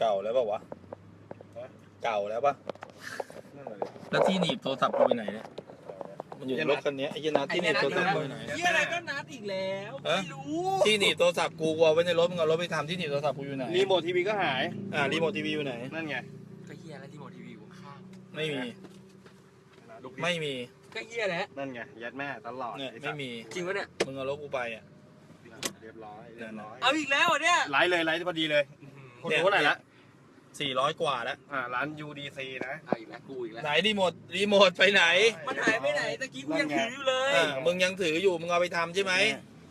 เก่าแล้วเปล่าวะเก่าแล้วปะนั่นเลยแล้วที่หนีบโทรศัพท์กูไปไหนเนี่ยมันอยู่ในรถคันนี้ไอ้เหี้ยนัทที่หนีบโทรศัพท์กูไปไหน เฮียอะไรก็นัดอีกแล้วเอ๊ะไม่รู้ ที่หนีบโทรศัพท์กูกูเอาไว้ในรถมึงเอารถไปทำที่หนีบโทรศัพท์กูอยู่ไหนรีโมททีวีก็หาย อ่ารีโมททีวีอยู่ไหน นั่นไงก็เฮียแล้วที่หมดทีวีอยู่ข้างไม่มีลูกไม่มีก็เฮียแหละนั่นไง ยัดแม่ตลอดเนี่ยอ้สัไม่ตว์มีจริงปะเนี่ย มึงเอารถกูไปอะ เรียบร้อยเรียบร้อยเอาอีกแล้วเหรอเนี่ยไลฟ์เลยไลฟ์พอดีเลย คนเนี่ยดูเท่าไหร่ละ สี่ร้อยกว่าแล้ว อ่าร้าน UDC นะเอาอีกแล้วกูอีกแล้ว ไหนรีโมทรีโมทไปไหนมันหายไปไหนตะกี้กูยังถืออยู่เลยอ่ามึงยังถืออยู่มึงเอาไปทำใช่ไหม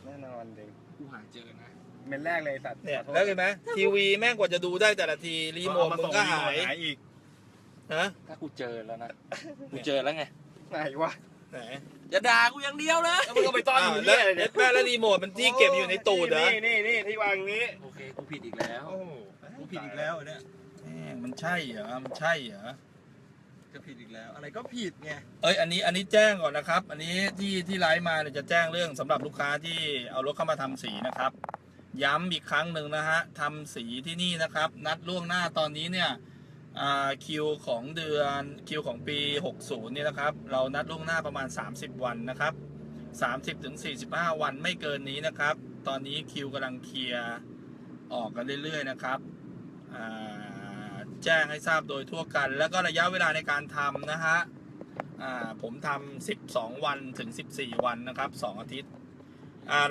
แน่นอนจริงกูหาเจอนะ เมนแรกเลยสัตว์เนี่ยขอโทษแล้วเห็นไหมทีวีแม่งกว่าจะดูได้แต่ละทีรีโมทเอาามึส่งก็หายรีโมทหายอีกฮะถ้ากูเจอแล้วนะ กูเจอแล้วไง ไหนวะ ไหนอย่าด่ากูอย่างเดียวนะแล้วมึงก็ไปซ่อนอยู่แล้วเนี่ยเอ็ดแม่แล้วรีโมทมันที่เก็บอยู่ในตูดเหรอนี่นี่นี่ที่วางนี้ โอเค กูผิดอีกแล้ว โอ้โหกูผิดอีกแล้วเนี่ยแม่งมัน ใช่เหรอมันใช่เหรอก็ผิดอีกแล้ว อะไรก็ผิดไงเอ้ยอันนี้อันนี้แจ้งก่อนนะครับ อันนี้ที่ที่ไลฟ์มาเนี่ยจะแจ้งเรื่องสำหรับลูกค้าที่เอารถเข้ามาทำสีนะครับ ย้ำอีกครั้งหนึ่งนะฮะทำสีที่นี่นะครับ นัดล่วงหน้าตอนนี้เนี่ยอ่าคิวของเดือนคิวของปี 60เนี่ยนะครับ เรานัดล่วงหน้าประมาณ 30 วันนะครับ 30ถึง45 วันไม่เกินนี้นะครับ ตอนนี้คิวกำลังเคลียร์ออกกันเรื่อยๆนะครับอ่า แจ้งให้ทราบโดยทั่วกัน แล้วก็ระยะเวลาในการทำนะฮะผมทำ12 วันถึง 14 วันนะครับ 2 อาทิตย์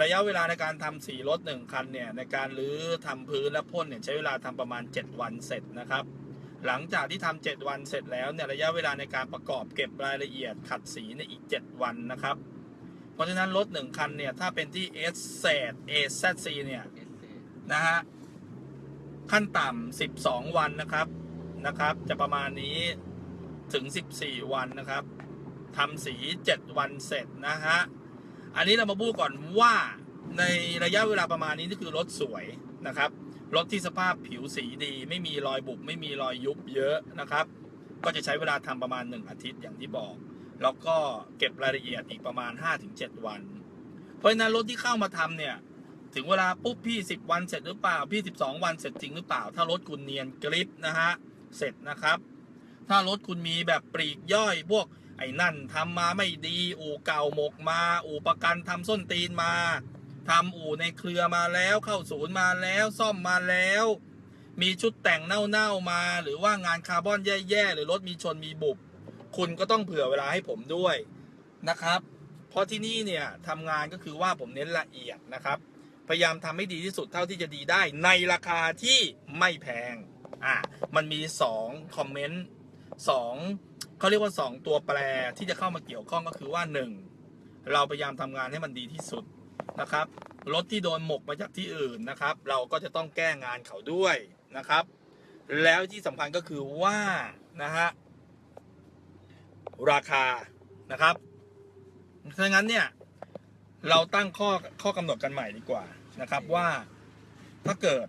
ระยะเวลาในการทำสีรถ 1 คันเนี่ยในการรื้อทำพื้นและพ่นเนี่ยใช้เวลาทำประมาณ 7 วันเสร็จนะครับ หลังจากที่ทำ7วันเสร็จแล้วเนี่ยระยะเวลาในการประกอบเก็บรายละเอียดขัดสีเนี่ยอีก 7 วันนะครับ เพราะฉะนั้นรถ 1 คันเนี่ยถ้าเป็นที่ S เศษ A Z C เนี่ยนะฮะ ขั้นต่ำ12 วันนะครับนะครับ จะประมาณนี้ถึง 14 วันนะครับทำสี 7 วันเสร็จนะฮะอันนี้เรามาพูดก่อนว่าในระยะเวลาประมาณนี้นี่คือรถสวยนะครับรถที่สภาพผิวสีดี ไม่มีรอยบุบไม่มีรอยยุบเยอะนะครับ ก็จะใช้เวลาทำประมาณ 1 อาทิตย์อย่างที่บอก แล้วก็เก็บรายละเอียดอีกประมาณ 5-7 วัน เพราะฉะนั้นรถที่เข้ามาทำเนี่ย ถึงเวลาปุ๊บพี่ 10 วันเสร็จหรือเปล่า พี่ 12 วันเสร็จจริงหรือเปล่า ถ้ารถคุณเนียนกริปนะฮะเสร็จนะครับ ถ้ารถคุณมีแบบปลีกย่อยพวกไอ้นั่นทำมาไม่ดี อู่เก่าหมกมา อู่ประกันทำส้นตีนมาทำอู่ในเครือมาแล้ว เข้าศูนย์มาแล้วซ่อมมาแล้ว มีชุดแต่งเน่าๆมา หรือว่างานคาร์บอนแย่ๆหรือรถมีชนมีบุบ คุณก็ต้องเผื่อเวลาให้ผมด้วยนะครับ เพราะที่นี่เนี่ยทำงานก็คือว่าผมเน้นละเอียดนะครับ พยายามทำให้ดีที่สุดเท่าที่จะดีได้ในราคาที่ไม่แพงอะมันมี2คอมเมนต์2เขาเรียกว่า 2 ตัวแปรที่จะเข้ามาเกี่ยวข้องก็คือว่า 1. เราพยายามทำงานให้มันดีที่สุดนะครับรถที่โดนหมกมาจากที่อื่นนะครับ เราก็จะต้องแก้งานเขาด้วยนะครับ แล้วที่สำคัญก็คือว่านะฮะราคานะครับถ้างั้นเนี่ย เราตั้งข้อข้อกำหนดกันใหม่ดีกว่า นะครับว่าถ้าเกิด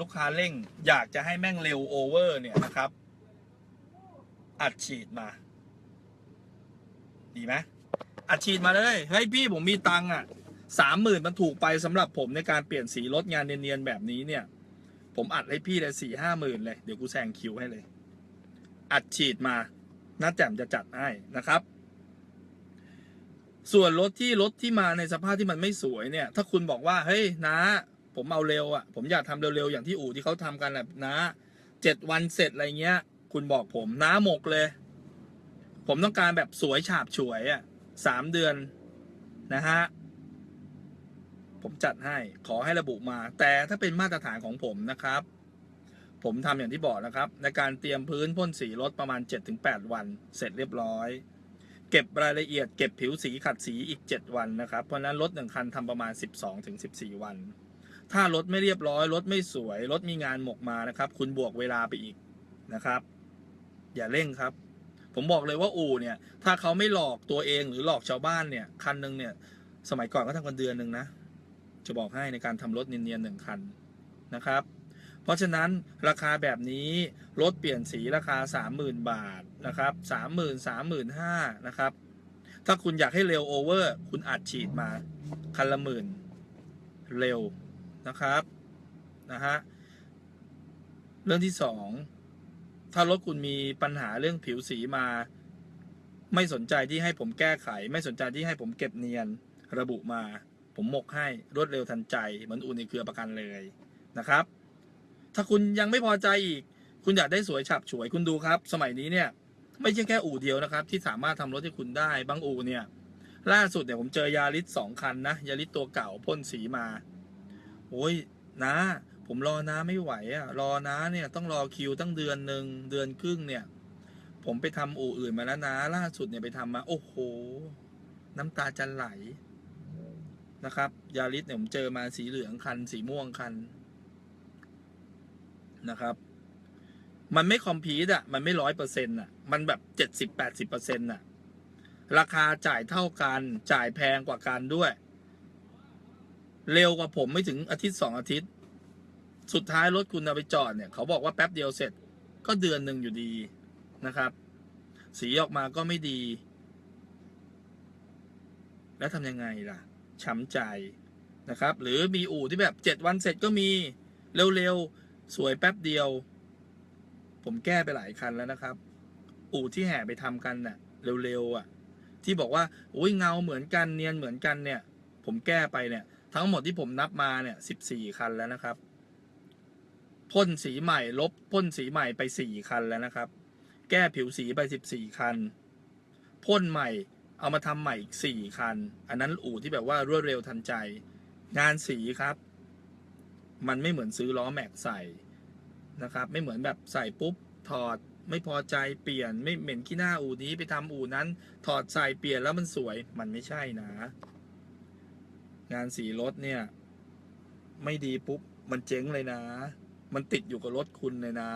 ลูกค้าเร่งอยากจะให้แม่งเร็วโอเวอร์เนี่ยนะครับ อัดฉีดมา ดีไหมอัดฉีดมาเลยเฮ้ยพี่ผมมีตังค์อะสามหมื่นมันถูกไปสำหรับผมในการเปลี่ยนสีรถงานเนียนๆแบบนี้เนี่ย ผมอัดให้พี่เลยสี่ห้าหมื่นเลย เดี๋ยวกูแซงคิวให้เลย อัดฉีดมาน้าแจ่มจะจัดให้นะครับ ส่วนรถที่รถที่มาในสภาพที่มันไม่สวยเนี่ย ถ้าคุณบอกว่า เฮ้ยนะผมเอาเร็วอะ ผมอยากทำเร็วๆ อย่างที่อู่ที่เขาทำกันแหละนะเจ็ดวันเสร็จอะไรเงี้ย คุณบอกผมน้าหมกเลย ผมต้องการแบบสวยฉาบฉวยอะสามเดือนนะฮะ ผมจัดให้ขอให้ระบุมา แต่ถ้าเป็นมาตรฐานของผมนะครับ ผมทำอย่างที่บอกนะครับ ในการเตรียมพื้นพ่นสีรถประมาณ 7-8 วัน เสร็จเรียบร้อย เก็บรายละเอียดเก็บผิวสีขัดสีอีก 7 วันนะครับ เพราะนั้นรถหนึ่งคันทำประมาณ 12-14 วัน ถ้ารถไม่เรียบร้อยรถไม่สวยรถมีงานหมกมานะครับ คุณบวกเวลาไปอีกนะครับ อย่าเร่งครับ ผมบอกเลยว่าอู่เนี่ย ถ้าเขาไม่หลอกตัวเองหรือหลอกชาวบ้านเนี่ย คันหนึ่งเนี่ย สมัยก่อนก็ทำกันเดือนหนึ่งนะ จะบอกให้ในการทำรถเนียนๆหนึ่งคันนะครับ เพราะฉะนั้นราคาแบบนี้รถเปลี่ยนสีราคา 30,000 บาทนะครับ30,000 35,000นะครับ ถ้าคุณอยากให้เร็วโอเวอร์คุณอัดฉีดมาคันละหมื่นเร็วนะครับนะฮะเรื่องที่สองถ้ารถคุณมีปัญหาเรื่องผิวสีมา ไม่สนใจที่ให้ผมแก้ไข ไม่สนใจที่ให้ผมเก็บเนียนระบุมา ผมหมกให้รวดเร็วทันใจ เหมือนอุ่นในเครือประกันเลยนะครับ ถ้าคุณยังไม่พอใจอีก คุณอยากได้สวยฉับฉวยคุณดูครับ สมัยนี้เนี่ย ไม่ใช่แค่อู่เดียวนะครับ ที่สามารถทำรถให้คุณได้บางอู่เนี่ย ล่าสุดเนี่ยผมเจอยาริสสองคันนะยาริสตัวเก่าพ่นสีมาโอ้ยนะผมรอนะไม่ไหวอะรอนะเนี่ยต้องรอคิวตั้งเดือนหนึ่งเดือนครึ่งเนี่ย ผมไปทำอู่อื่นมาแล้วนะ ล่าสุดเนี่ยไปทำมา โอ้โห น้ำตาจะไหลนะครับยาริสเนี่ยผมเจอมาสีเหลืองคัน สีม่วงคัน นะครับ มันไม่คอมพีตอะ มันไม่ร้อยเปอร์เซ็นต์อะ มันแบบเจ็ดสิบแปดสิบเปอร์เซ็นต์อะ ราคาจ่ายเท่ากัน จ่ายแพงกว่ากันด้วย เร็วกว่าผมไม่ถึงอาทิตย์สองอาทิตย์ สุดท้ายรถคุณเอาไปจอดเนี่ย เขาบอกว่าแป๊บเดียวเสร็จ ก็เดือนหนึ่งอยู่ดีนะครับ สีออกมาก็ไม่ดี แล้วทำยังไงล่ะ ช้ำใจนะครับ หรือมีอู่ที่แบบเจ็ดวันเสร็จก็มีเร็วๆ สวยแป๊บเดียว ผมแก้ไปหลายคันแล้วนะครับ อู่ที่แห่ไปทำกันน่ะ เร็วๆอะ ที่บอกว่าโอ้ยเงาเหมือนกันเนียนเหมือนกันเนี่ย ผมแก้ไปเนี่ย ทั้งหมดที่ผมนับมาเนี่ยสิบสี่คันแล้วนะครับพ่นสีใหม่ลบพ่นสีใหม่ไปสี่คันแล้วนะครับ แก้ผิวสีไปสิบสี่คันพ่นใหม่เอามาทำใหม่อีกสี่คัน อันนั้นอู่ที่แบบว่ารวดเร็วทันใจ งานสีครับ มันไม่เหมือนซื้อล้อแม็กใส่นะครับ ไม่เหมือนแบบใส่ปุ๊บถอดไม่พอใจเปลี่ยนไม่เหม็นขี้หน้าอู่นี้ไปทำอู่นั้น ถอดใส่เปลี่ยนแล้วมันสวยมันไม่ใช่นะ งานสีรถเนี่ย ไม่ดีปุ๊บมันเจ๊งเลยนะ มันติดอยู่กับรถคุณเลยนะ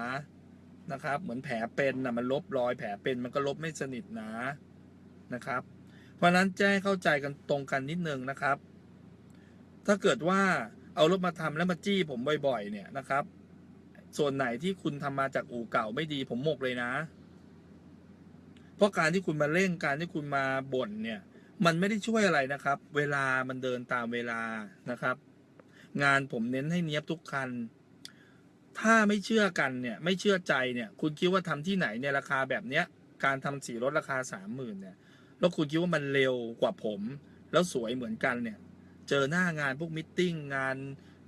นะครับ เหมือนแผลเป็นนะมันลบรอยแผลเป็นมันก็ลบไม่สนิทนะนะครับ เพราะฉะนั้นแจ้งเข้าใจกันตรงกันนิดนึงนะครับ ถ้าเกิดว่า เอารถมาทำแล้วมาจี้ผมบ่อยๆ เนี่ยนะครับ ส่วนไหนที่คุณทำมาจากอู่เก่าไม่ดีผมหมกเลยนะ เพราะการที่คุณมาเร่งการที่คุณมาบ่นเนี่ย มันไม่ได้ช่วยอะไรนะครับ เวลามันเดินตามเวลานะครับ งานผมเน้นให้เนี้ยบทุกคัน ถ้าไม่เชื่อกันเนี่ย ไม่เชื่อใจเนี่ย คุณคิดว่าทำที่ไหนเนี่ยราคาแบบเนี้ย การทำสีรถราคาสามหมื่นเนี่ย แล้วคุณคิดว่ามันเร็วกว่าผม แล้วสวยเหมือนกันเนี่ย เจอหน้างานพวกมิทติ้งงาน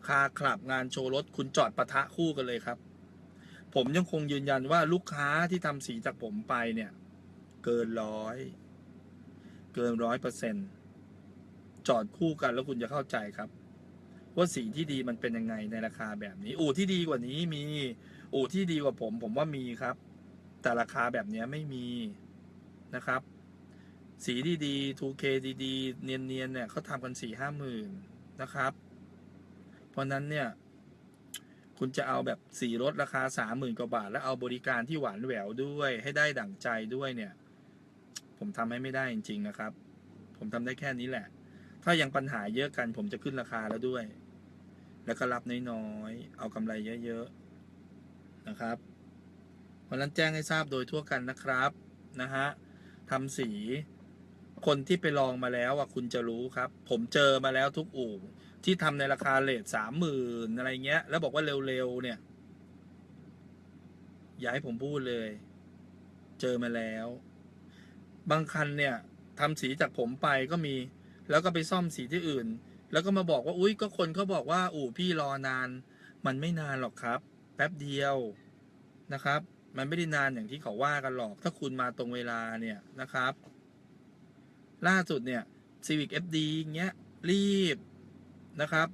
คาคลับงานโชว์รถคุณจอดปะทะคู่กันเลยครับ ผมยังคงยืนยันว่าลูกค้าที่ทำสีจากผมไปเนี่ย เกินร้อย เกินร้อยเปอร์เซ็นจอดคู่กันแล้วคุณจะเข้าใจครับ ว่าสีที่ดีมันเป็นยังไงในราคาแบบนี้ อู่ที่ดีกว่านี้มี อู่ที่ดีกว่าผม ผมว่ามีครับ แต่ราคาแบบเนี้ยไม่มีนะครับ สีดีๆ 2K ดีๆ เนียนๆ เนี่ยเขาทำกันสี่ห้าหมื่นนะครับ เพราะนั้นเนี่ย คุณจะเอาแบบสีรถราคาสามหมื่นกว่าบาท แล้วเอาบริการที่หวานแหววด้วย ให้ได้ดั่งใจด้วยเนี่ย ผมทำให้ไม่ได้จริง ๆ นะครับ ผมทำได้แค่นี้แหละ ถ้ายังปัญหาเยอะกัน ผมจะขึ้นราคาแล้วด้วย แล้วก็รับน้อยๆ เอากำไรเยอะๆ นะครับ เพราะฉะนั้นแจ้งให้ทราบโดยทั่วกันนะครับ นะฮะทำสี คนที่ไปลองมาแล้วอะคุณจะรู้ครับ ผมเจอมาแล้วทุกอู่ที่ทำในราคาเลทสามหมื่นอะไรเงี้ย แล้วบอกว่าเร็วๆเนี่ย อย่าให้ผมพูดเลย เจอมาแล้ว บางคันเนี่ยทำสีจากผมไปก็มี แล้วก็ไปซ่อมสีที่อื่น แล้วก็มาบอกว่า อุ้ยก็คนเขาบอกว่า อู่พี่รอนาน มันไม่นานหรอกครับ แป๊บเดียวนะครับ มันไม่ได้นานอย่างที่เขาว่ากันหรอก ถ้าคุณมาตรงเวลาเนี่ยนะครับ ล่าสุดเนี่ย Civic FD เงี้ย รีบนะครับ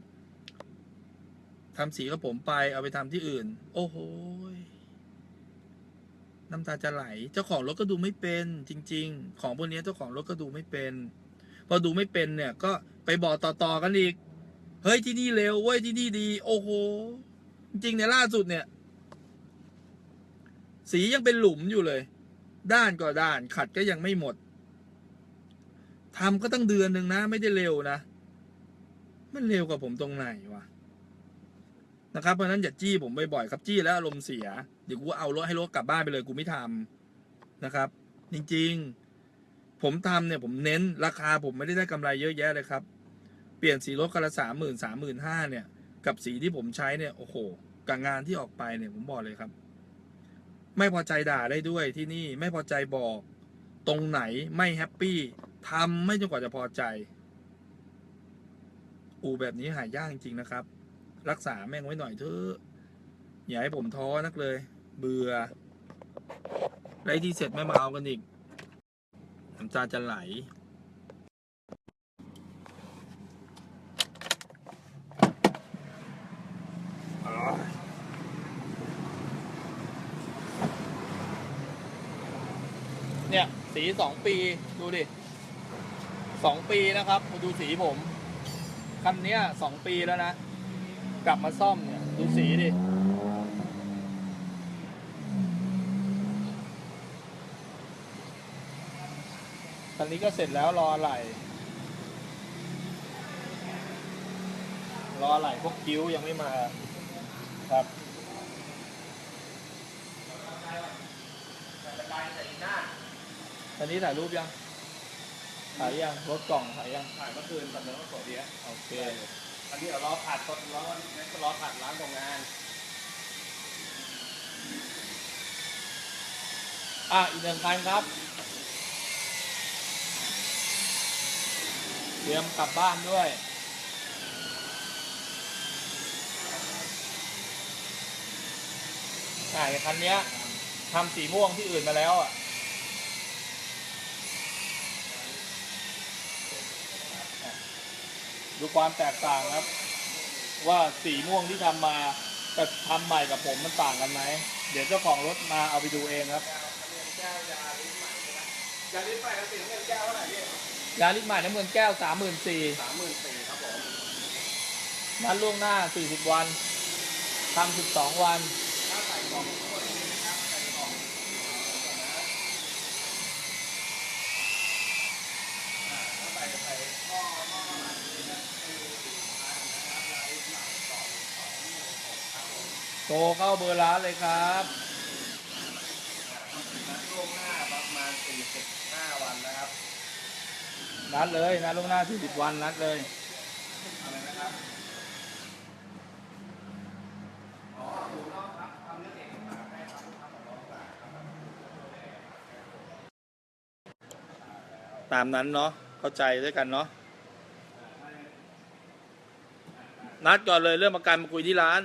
ทำสีกับผมไปเอาไปทำที่อื่น โอ้โหยน้ำตาจะไหล เจ้าของรถก็ดูไม่เป็น จริง ๆ ของพวกนี้เจ้าของรถก็ดูไม่เป็น พอดูไม่เป็นเนี่ย ก็ไปบอกต่อๆกันอีก เฮ้ยที่นี่เร็วเว้ยที่นี่ดี โอ้โห จริงในยล่าสุดเนี่ย สียังเป็นหลุมอยู่เลย ด้านก็ด้านขัดก็ยังไม่หมด ทำก็ตั้งเดือนหนึ่งนะ ไม่ได้เร็วนะ มันเร็วกว่าผมตรงไหนวะนะครับเพราะนั้นอย่าจี้ผมบ่อยๆครับจี้แล้วอารมณ์เสียเดี๋ยวกูเอารถให้รถกลับบ้านไปเลยกูไม่ทำนะครับ จริงๆ ผมทำเนี่ยผมเน้นราคาผมไม่ได้ได้กำไรเยอะแยะเลยครับ เปลี่ยนสีรถกันละสามหมื่นสามหมื่นห้าเนี่ย กับสีที่ผมใช้เนี่ยโอ้โหกับงานที่ออกไปเนี่ยผมบอกเลยครับ ไม่พอใจด่าได้ด้วยที่นี่ไม่พอใจบอก ตรงไหนไม่แฮปปี้ ทำไม่จนกว่าจะพอใจ อูแบบนี้หายากจริง ๆ นะครับ รักษาแม่งไว้หน่อยเถอะอย่าให้ผมท้อนักเลย เบื่อไรที่เสร็จไม่มาเอากันอีกน้ำตาจะไหลเนี่ย สีสองปี ดูดิ สองปีนะครับดูสีผมคันนี้สองปีแล้วนะ กลับมาซ่อมเนี่ยดูสีดิคันนี้ก็เสร็จแล้วรออะไหลรออะไหลพวกคิ้วยังไม่มาครับอันนี้ถ่ายรูปยัง ถ่ายยังรถกล่องถ่ายยังถ่ายเมื่อคืนตอนนั้นก็สวยดีอะโอเคอันนี้เดี๋ยวรอผัดตอนรอรอผัดร้านโรงงาน อะ อีกหนึ่งคันครับ เตรียมกลับบ้านด้วยอะอย่างคันเนี้ยทำสีม่วงที่อื่นมาแล้วอะ ดูความแตกต่างครับ ว่าสีม่วงที่ทำมากับทำใหม่กับผมมันต่างกันไหมเดี๋ยวเจ้าของรถมาเอาไปดูเองครับยาลิสไปกันสิเงินแก้วเท่าไหร่พี่ยาลิสใหม่น้ำเงินแก้วสามหมื่นสี่สามหมื่นสี่ครับผมนัดล่วงหน้าสี่สิบวันทำสิบสองวันถ้าใส่กล่องทั้งหมดนี้นะครับใส่กล่องอ่าถ้าใส่ใส่ท่อท่อประมาณนี้นะคือสิบพันนะครับยาลิสใหม่สองสองหนึ่งหกครับผม โท รเข้าเบอร์ร้านเลยครับนัดล่วงหน้าประมาณสี่สิบห้าวันนะครับนัดเลยนัดล่วงหน้าสี่สิบวันนัดเลยอะไรนะครับอ๋อถูกต้องครับทำเรื่องเอกสารให้ครับทำของเราสารครับตามนั้นเนาะเข้าใจด้วยกันเนาะนัดก่อนเลยเรื่องประกันมาคุยที่ร้าน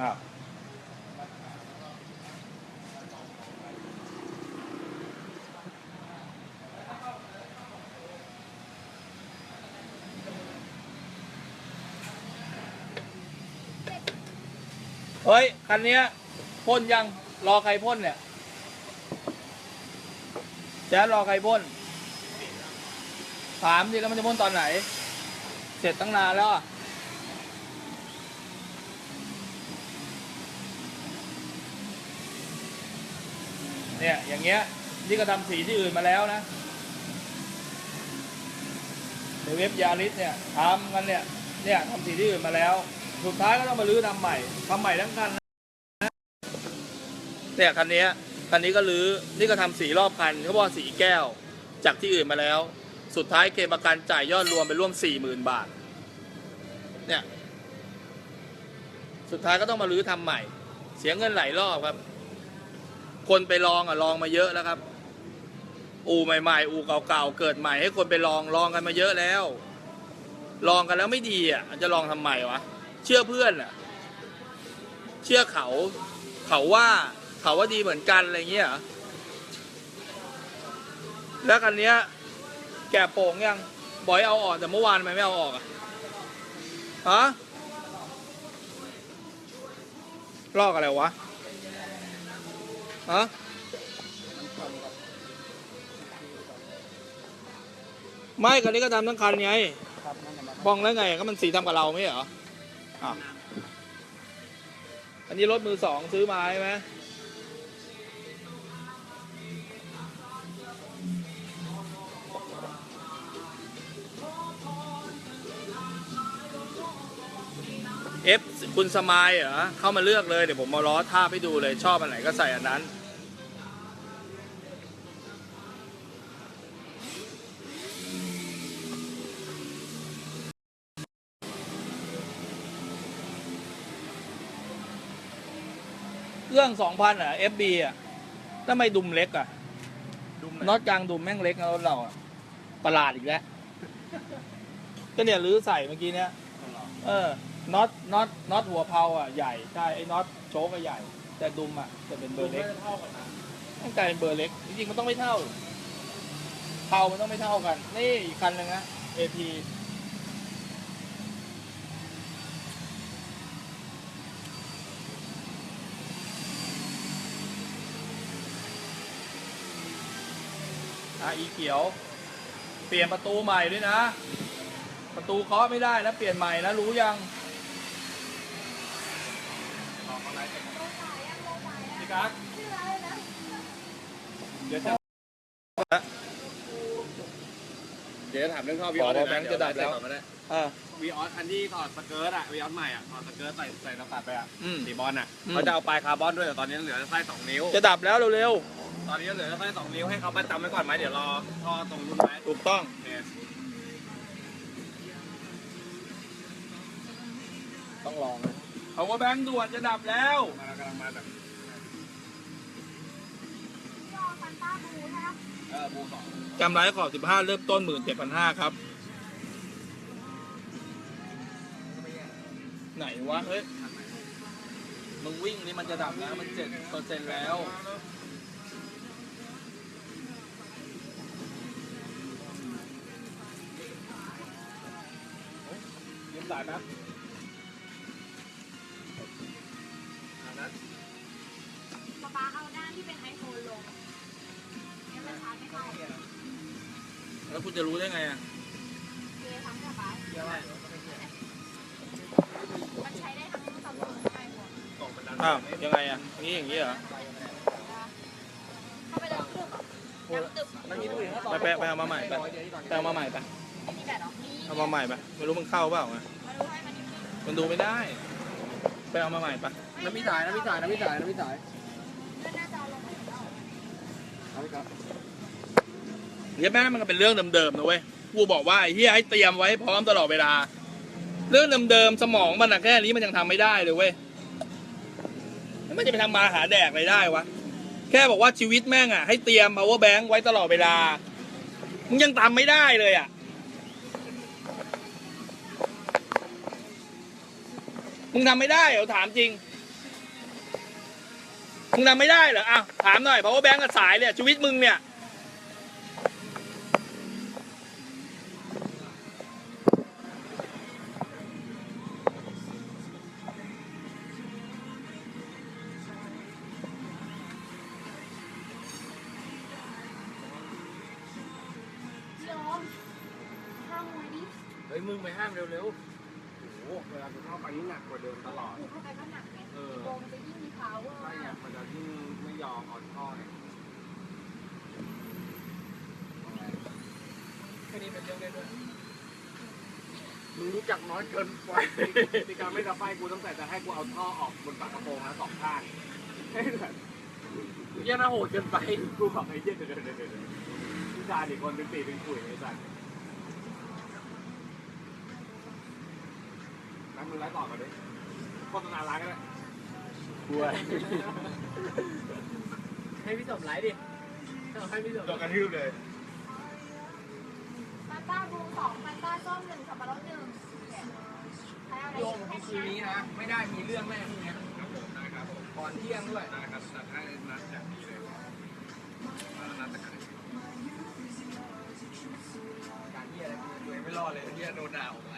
อ้าวเฮ้ย คันเนี้ยพ่นยังรอใครพ่นเนี่ยแจ๊ดรอใครพ่น ถามดิแล้วมันจะพ่นตอนไหน เสร็จตั้งนานแล้วอะ เนี่ยอย่างเงี้ยนี่ก็ทำสีที่อื่นมาแล้วนะในเว็บยาลิสเนี่ยทำกันเนี่ยเนี่ยทำสีที่อื่นมาแล้ว สุดท้ายก็ต้องมาลื้อทำใหม่ทำใหม่ทั้งคันนะเนี่ยคันนี้คันนี้ก็ลื้อนี่ก็ทำสีรอบคันเขาบอกสีแก้วจากที่อื่นมาแล้ว สุดท้ายเคมประกันจ่ายยอดรวมไปร่วมสี่หมื่นบาท เนี่ย สุดท้ายก็ต้องมาลื้อทำใหม่ เสียเงินหลายรอบครับ คนไปลองอะลองมาเยอะแล้วครับ อูใหม่ๆ อูเก่าๆเกิดใหม่ให้คนไปลองลองกันมาเยอะแล้ว ลองกันแล้วไม่ดีอะจะลองทำไมวะเชื่อเพื่อนอะ เชื่อเขา เขาว่าเขาว่าดีเหมือนกันอะไรเงี้ยแล้วคันเนี้ย แกะโป่งยังบอยเอาออกแต่เมื่อวานทำไมไม่เอาออกอะฮะลอกอะไรวะ ฮะไม่คันนี้ก็ทำทั้งคันไงครับนั่นจะมาบ้องแล้วไงก็มันสีทำกับเราไม่ใช่เหรออะอันนี้รถมือสองซื้อมาใช่ไหมเอฟคุณสมายเหรอเข้ามาเลือกเลยเดี๋ยวผมมาล้อท่าบให้ดูเลยชอบอันไหนก็ใส่อันนั้น รื่องสองพันอะ FB อะทำไมดุมเล็กอะดุมน็อตกลางดุมแม่งเล็กนะรถเราอะประหลาดอีกแล้ว ก็เนี่ยรื้อใส่เมื่อกี้เนี้ย เออ น็อต น็อต น็อตหัวเพลาอะใหญ่ ใช่ ไอ้น็อตโชกก็ใหญ่ แต่ดุมอะจะเป็นเบอร์เล็กเท่ากันนะต้องกลายเป็นเบอร์เล็ก จริงๆมันต้องไม่เท่า เพลามันต้องไม่เท่ากัน นี่อีกคันหนึงนะ AP อะอีเขียว เปลี่ยนประตูใหม่ด้วยนะ ประตูเคาะไม่ได้นะเปลี่ยนใหม่นะรู้ยังพี่กัสเดี๋ยวจะเดี๋ยวจะถามเรื่องท่อวีบอออกสว่าแบงค์จะดับแล้วอ่า วีออสคันที่ถอดสเกิร์ตอะวีออสใหม่อะถอดสเกิร์ตใส่ใส่น้ำตัดไปอะอืม สีบอลอะอืมเขาจะเอาปลายคาร์บอนด้วยแต่ตอนนี้เหลือไส้สองนิ้ว จะดับแล้วเร็ว ตอนนี้เหลือไส้สองนิ้วให้เขาประจำไว้ก่อนไหมเดี๋ยวรอท่อตรงรุ่นไหมๆถูกต้องโอเคต้องลองนะเอาว่าแบงค์ด่วนจะดับแล้วมากำลังมาแบบเออบูสองจำไรขอบ 15 เริ่มต้น 17,500 ครับ ไหนวะ เฮ้ย มึงวิ่งนี่มันจะดับแล้วมัน7เปอร์เซ็นต์แล้วยื สายแป๊บอ่านั้นป๊าป๊าเอาด้านที่เป็นไอโฟนลงเนี่ยมันชาร์จไม่เข้าเแล้วคุณจะรู้ได้ไงอะลยทำให้ป๊ามันใช้ได้ทั้งซัมซุงไอโฟนกล่องมันดันอ้าวยังไงอะอย่างนี้อย่างนี้เหรอเข้าไปเลยตึ๊บดังตึ๊บมันมีตัวอื่นถ้าต่อไปไปไปเอามาใหม่ไปไปเอามาใหม่ไปไม่มีแบตหรอมีเอามาใหม่ไปไม่รู้มึงเข้าเปล่าไง มาดูให้มันนิดนึงมันดูไม่ได้ ไปเอามาใหม่ไปน้ำมีสายน้ำมีสายน้ำมีสายน้ำมีสายเลื่อนหน้าจอลงมาแล้วเอาไปครับเรียแม่มันก็เป็นเรื่องเดิมๆนะเว้ย กูบอกว่าไอ้เฮียให้เตรียมไว้พร้อมตลอดเวลา เรื่องเดิมๆสมองมันอะแค่นี้มันยังทำไม่ได้เลยเว้ยแล้วมันจะไปทำมาหาแดกอะไรได้วะ แค่บอกว่าชีวิตแม่งอะให้เตรียม power bank ไว้ตลอดเวลา มึงยังทำไม่ได้เลยอะ มึงทำไม่ได้เหรอถามจริง มึงทำไม่ได้เหรออะถามหน่อยเพราะว่าแบงกับสายเนี่ยชีวิตมึงเนี่ย แค่นี้เป็นเรื่องเล่นด้วยมึงรู้จักน้อยเกินไปที่การไม่กระไฟกูตั้งแต่จะให้กูเอาท่อออกบนปากกระโปรงนะสองข้างให้แบบเหี้ยน่าโหดเกินไป กูบอกไอ้เยเดี๋ยวเดี๋ยวเดี๋ยวเดี๋ยวผู้ชายอีกคนเป็นปีเป็นขุยไอ้สัสนั่งมือไล่ต่อกันดิโฆษณาร้านก็ได้กลัว ให้พี่สมไลฟ์ดิเอาให้พี่สมโดนกระทืบเลยฟันต้าบูสองฟันต้าส้มหนึ่งสับปะรดหนึ่งเนี่ยใช้อะไรโยงคืนนี้นะ ไม่ได้มีเรื่องแน่พรุ่งนี้ครับผมได้ครับผมก่อนเที่ยงด้วยได้ครับจัดให้นัดอย่างนี้เลยนัดแต่กันการเที่ยอะไรกูยังไม่รอดเลยเที่ยโดนด่าผม